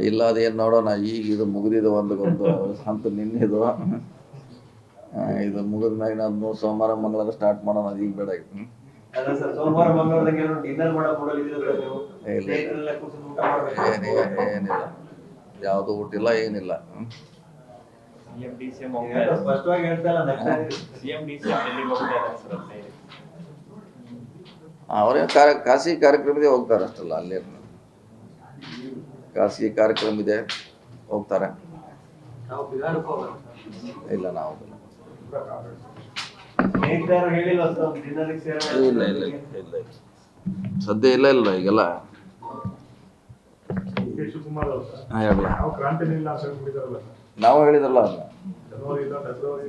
ಇಲ್ಲ ಅದೇನು ನೋಡೋಣ ಈಗ ಇದು ಮುಗಿದಿದೆ ಒಂದು ಒಂದು ಹಂತ ನಿನ್ನಿದು. ಇದು ಮುಗಿದ ಮ್ಯಾಗ ಅದನ್ನು ಸೋಮವಾರ ಮಂಗಳವಾರ ಸ್ಟಾರ್ಟ್ ಮಾಡೋಣ ಅದು ಈಗ ಬೇಡ ಏನಿಲ್ಲ ಯಾವುದು ಊಟಿಲ್ಲ ಏನಿಲ್ಲ. ಸ್ಪಷ್ಟವಾಗಿ ಹೇಳ್ತಾ ಇಲ್ಲ next CM D C M ಡೆಲ್ಲಿಗೆ ಹೋಗ್ತಾ ಇದ್ದಾರೆ ಸರ್ ಹದಿನೈದು ಅವರೇ ಕಾರ್ಯ ಖಾಸಗಿ ಕಾರ್ಯಕ್ರಮದೇ ಹೋಗ್ತಾರೆ ಅಷ್ಟಲ್ಲ ಅಲ್ಲಿ ಖಾಸಗಿ ಕಾರ್ಯಕ್ರಮ ಇದೆ ಹೋಗ್ತಾರೆ ಇಲ್ಲ ನಾವು ಇಲ್ಲ ಇಲ್ಲ ಇಲ್ಲ. ಸದ್ಯ ಇಲ್ಲ ಇಲ್ಲ ಈಗೆಲ್ಲ. ನಾವು ಹೇಳಿದ್ರಲ್ಲ ಅದನ್ನ ಜನವರಿ ಇಲ್ಲ ಫೆಬ್ರವರಿ ಇಲ್ಲ.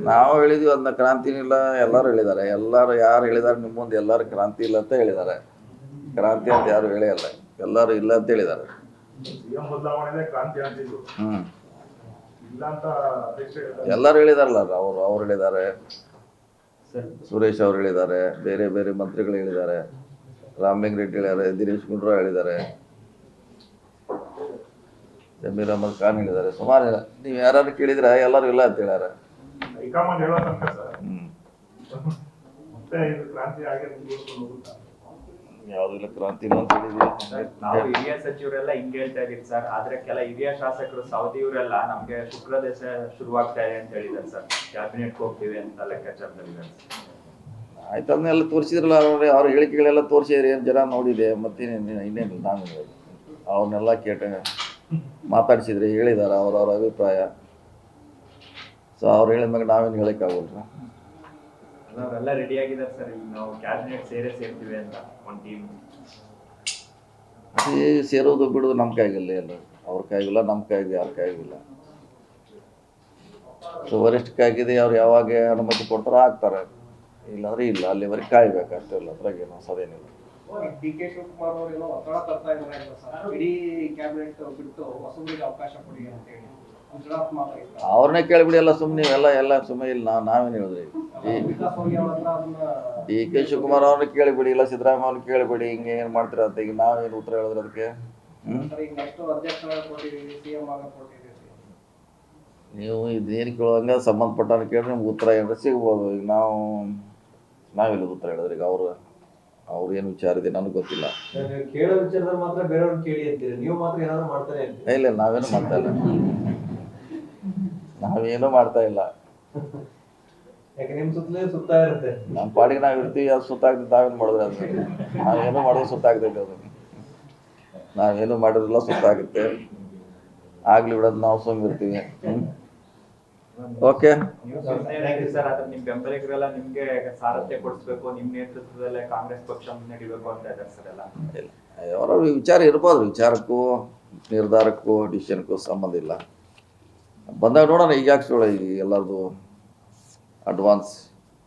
ನಾವು ಹೇಳಿದ್ವಿ ಅದನ್ನ ಕ್ರಾಂತಿನೂ ಇಲ್ಲ ಎಲ್ಲರೂ ಹೇಳಿದ್ದಾರೆ. ಎಲ್ಲರೂ ಯಾರು ಹೇಳಿದ್ದಾರೆ ನಿಮ್ಮ ಮುಂದೆ ಎಲ್ಲರೂ ಕ್ರಾಂತಿ ಇಲ್ಲ ಅಂತ ಹೇಳಿದ್ದಾರೆ. ಕ್ರಾಂತಿ ಅಂತ ಯಾರು ಹೇಳೇ ಇಲ್ಲ. ಎಲ್ಲರೂ ಇಲ್ಲ ಅಂತ ಹೇಳಿದ್ದಾರೆ. ಹ್ಮ್. ಇಲ್ಲ ಅಂತ ಅಧ್ಯಕ್ಷ ಎಲ್ಲರೂ ಹೇಳಿದಾರಲ್ಲ ಅವರು ಅವ್ರು ಹೇಳಿದ್ದಾರೆ. ಸರ್. ಸುರೇಶ್ ಅವ್ರು ಹೇಳಿದ್ದಾರೆ. ಬೇರೆ ಬೇರೆ ಮಂತ್ರಿಗಳು ಹೇಳಿದ್ದಾರೆ. ರಾಮಲಿಂಗ ರೆಡ್ಡಿ ಹೇಳಿದ್ದಾರೆ. ದಿನೇಶ್ ಗುಂಡ್ರಾವ್ ಹೇಳಿದ್ದಾರೆ. ಜಮೀರ್ ಅಹಮದ್ ಖಾನ್ ಹೇಳಿದ್ದಾರೆ. ಸುಮಾರು ನೀವು ಯಾರು ಕೇಳಿದ್ರೆ ಎಲ್ಲರೂ ಇಲ್ಲ ಅಂತ ಹೇಳ್ಯಾರ. ಮತ್ತೆ ಕ್ರಾಂತಿ ಆಗೇ ಮುಂದುವರ್ಸ್ಕೊಂಡು ಹೋಗುತ್ತಾ? ಯಾವ್ದು ಇಲ್ಲ ಕ್ರಾಂತಿ ಅಂತ ಸರ್, ನಾವು ಹಿರಿಯ ಸಚಿವರೆಲ್ಲ ಹಿಂಗ್ ಹೇಳ್ತಾ ಇದೀವಿ ಸರ್. ಆದ್ರೆ ಕೆಲ ಹಿರಿಯ ಶಾಸಕರು ಸೌದಿಯವರೆಲ್ಲ ನಮ್ಗೆ ಶುಕ್ರ ದೇಶ ಶುರುವಾಗ್ತಾ ಇದೆ ಅಂತ ಹೇಳಿದ್ದಾರೆ ಸರ್. ಕ್ಯಾಬಿನೆಟ್ ಹೋಗ್ತೀವಿ ಅಂತ ಲೆಕ್ಕಾಚಾರದಲ್ಲಿದ್ದಾರೆ ಆಯ್ತು ಅದನ್ನೆಲ್ಲ ತೋರಿಸಿದ್ರಲ್ಲ ಅವ್ರ ಅವ್ರ ಹೇಳಿಕೆಗಳೆಲ್ಲ ತೋರಿಸಿದ್ರೆ ಏನು ಜನ ನೋಡಿದೆ? ಮತ್ತೆ ಇನ್ನೇನಿಲ್ಲ ನಾನು. ಅವ್ರನ್ನೆಲ್ಲ ಕೇಟ ಮಾತಾಡಿಸಿದ್ರಿ ಹೇಳಿದಾರೆ ಅವರವರ ಅಭಿಪ್ರಾಯ. ಸೊ ಅವ್ರು ಹೇಳಿದ ಮ್ಯಾಗ ನಾವೇನು ಹೇಳೋಕ್ಕಾಗಲ್ಲ ಅವರೆಲ್ಲ ರೆಡಿ ಆಗಿದ್ದಾರೆ ಸರ್ ಈಗ ನಾವು ಕ್ಯಾಬಿನೆಟ್ ಸೇರೇ ಸೇರ್ತೀವಿ ಅಂತ ಒಂದು ಟೀಮ್ ಅದೇ ಸೇರೋದು ಬಿಡೋದು ನಮ್ಮ ಕೈಗಿಲ್ಲ ಎಲ್ಲ ಅವ್ರ ಕೈಗಿಲ್ಲ ನಮ್ಮ ಕೈಗೆ ಯಾರ ಕೈಗಿಲ್ಲ. ಸೊ ವರಿಷ್ಠ ಕಾಯ್ಗಿದೆ ಅವ್ರು ಯಾವಾಗ ಅನುಮತಿ ಕೊಡ್ತಾರೋ ಆಗ್ತಾರೆ. ಇಲ್ಲಾಂದ್ರೆ ಇಲ್ಲ ಅಲ್ಲಿವರೆಗೆ ಕಾಯ್ಬೇಕು ಅಷ್ಟೇ ಇಲ್ಲ ಅದ್ರಾಗ ಏನು ಹೊಸದೇನಿಲ್ಲ. ಡಿ ಕೆ ಶಿವಕುಮಾರ್ ಅವರು ಏನೋ ಒತ್ತಡ ತರ್ತಾ ಇದ್ದಾರೆ ಸರ್. ಇಡೀ ಕ್ಯಾಬಿನೆಟ್ ಬಿಟ್ಟು ಹೊಸಬರಿಗೆ ಅವಕಾಶ ಕೊಡಿ ಅಂತ ಹೇಳಿ. ಗುಜರಾತ್ ಮಾತ್ರ ಅವ್ರನ್ನೇ ಕೇಳ್ಬಿಡಿ ಎಲ್ಲ ಸುಮ್ಮನೆ ಎಲ್ಲ ಎಲ್ಲ ಸುಮ್ಮನೆ ಇಲ್ಲ ನಾವು ನಾವೇನು ಹೇಳಿದ್ರಿ? ಡಿ ಕೆ ಶಿವಕುಮಾರ್ ಅವ್ರನ್ನ ಕೇಳಿಬಿಡಿ ಇಲ್ಲ ಸಿದ್ದರಾಮಯ್ಯ ಅವ್ರನ್ನ ಕೇಳಿಬಿಡಿ ಹಿಂಗೆ ಏನು ಮಾಡ್ತೀರ ಅಂತ ಈಗ ನಾವೇನು ಉತ್ತರ ಹೇಳಿದ್ರೆ ಅದಕ್ಕೆ? ಹ್ಞೂ ಸರ್ ಈಗ ನೆಕ್ಸ್ಟ್ ಅಧ್ಯಕ್ಷ ಕೊಟ್ಟಿದ್ದೀವಿ ಸಿಎಂ ಆಗ ಕೊಟ್ಟಿದ್ದೀವಿ. ನೀವು ಇದೇನು ಕೇಳುವಂಗೆ ಸಂಬಂಧಪಟ್ಟ ಕೇಳಿದ್ರೆ ನಿಮ್ಗೆ ಉತ್ತರ ಏನಾರ ಸಿಗ್ಬೋದು. ಈಗ ನಾವು ನಾವಿಲ್ಲ ಉತ್ತರ ಹೇಳಿದ್ರೆ ಈಗ ಅವರು ಅವ್ರು ಏನು ವಿಚಾರ ಇದೆ ನನಗೆ ಗೊತ್ತಿಲ್ಲ ಕೇಳೋ ವಿಚಾರದಲ್ಲಿ ಮಾತ್ರ ಬೇರೆಯವ್ರು ಕೇಳಿ ಅಂತೀರಿ. ನೀವು ಮಾತ್ರ ಏನಾದ್ರು ಮಾಡ್ತಾರೆ ಅಂತ ಇಲ್ಲ ನಾವೇನು ಮಾಡ್ತಾ ಇಲ್ಲ. ನಾವೇನು ಮಾಡ್ತಾ ಇಲ್ಲ. ಯಾಕೆ ನಿಮ್ ಸುತ್ತಲೇ ಸುತ್ತಾ ಇರುತ್ತೆ? ನಮ್ಮ ಪಾಡಿಗೆ ನಾವು ಇರ್ತೀವಿ ಅದು ಸುತ್ತಾಗ್ತದೆ ನಾವೇನು ಮಾಡಿದ್ರೆ ಅದು ನಾವೇನು ಮಾಡಿದ್ರೆ ಸುತ್ತಾಗ್ತೈತೆ ಅದು ನಾವೇನು ಮಾಡಿದ್ರಲ್ಲ ಸುತ್ತಾಗುತ್ತೆ. ಆಗ್ಲಿ ಬಿಡೋದು ನಾವು ಸುಮ್ಮ ಇರ್ತೀವಿ ಓಕೆ ಇರ್ತೀರಿ ಸರ್ ಆದ್ರೆ ನಿಮ್ ಬೆಂಬಲಿಗರೆಲ್ಲ ನಿಮ್ಗೆ ಸಾರಥ್ಯ ಕೊಡಿಸ್ಬೇಕು ನಿಮ್ ನೇತೃತ್ವದಲ್ಲೇ ಕಾಂಗ್ರೆಸ್ ಪಕ್ಷ ಮುನ್ನಡಿಬೇಕು ಅಂತ ಇದ್ದಾರೆ ಸರ್ ಎಲ್ಲ. ಅವರವ್ರ ವಿಚಾರ ಇರ್ಬೋದು. ವಿಚಾರಕ್ಕೂ ನಿರ್ಧಾರಕ್ಕೂ ಡಿಸಿಷನ್ಗೂ ಸಂಬಂಧ ಇಲ್ಲ. ಬಂದಾಗ ನೋಡೋಣ ಈಗ ಈಗ ಎಲ್ಲರದು ಅಡ್ವಾನ್ಸ್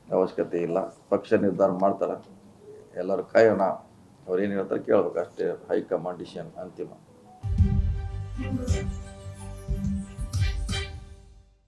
ಅವಶ್ಯಕತೆ ಇಲ್ಲ. ಪಕ್ಷ ನಿರ್ಧಾರ ಮಾಡ್ತಾರೆ. ಎಲ್ಲರೂ ಕಾಯೋಣ. ಅವ್ರು ಏನು ಹೇಳ್ತಾರೆ ಕೇಳ್ಬೇಕು. ಅಷ್ಟೇ ಹೈಕಮಾಂಡ್ ಡಿಸಿಷನ್ ಅಂತಿಮ.